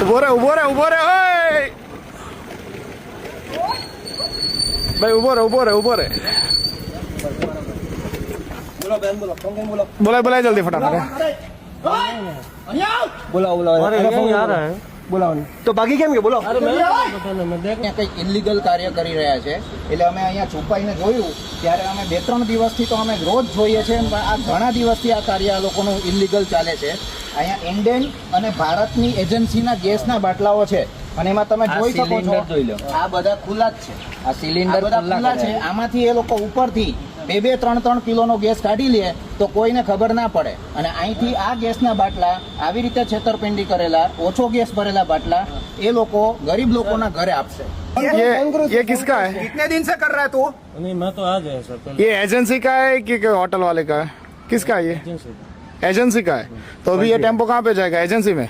ઊભો રે ઊભો રે ઊભો રે ઓય ભાઈ ઊભો રે ઊભો રે ઊભો રે બોલો બેન બોલો બોલો બોલાય બોલાય જલ્દી ફટાફટ બોલાવો બોલાવો અહીંયા ફોન કરો. બોલાવો તો બાકી કેમ કે બોલો. કંઈક ઇલીગલ કાર્ય કરી રહ્યા છે. એટલે અમે અહીંયા છુપાઈને જોયું. ત્યારે અમે બે ત્રણ દિવસથી તો અમે રોજ જોઈએ છે પણ આ ઘણા દિવસથી આ કાર્ય આ લોકોનું ઇલીગલ ચાલે છે. અહીંયા ઇન્ડિયન અને ભારતની એજન્સીના ગેસના બાટલાઓ છે અને એમાં તમે જોઈ શકો છો આ બધા ખુલ્લા જ છે આ સિલિન્ડર ખુલ્લા છે આમાંથી એ લોકો ઉપરથી બે બે ત્રણ ત્રણ કિલોનો ગેસ કાઢી લે તો કોઈને ખબર ના પડે અને અહીંથી આ ગેસના બાટલા આવી રીતે છેતરપિંડી કરેલા ઓછો ગેસ ભરેલા બાટલા એ લોકો ગરીબ લોકોના ઘરે આપશે ये ये किसका है कितने दिन से कर रहा है तू नहीं मैं तो आ जाए सर पहले ये एजेंसी का है कि कि होटल वाले का है किसका है ये एजेंसी एजेंसी का है तो अभी ये टेम्पो कहाँ पे जाएगा एजेंसी में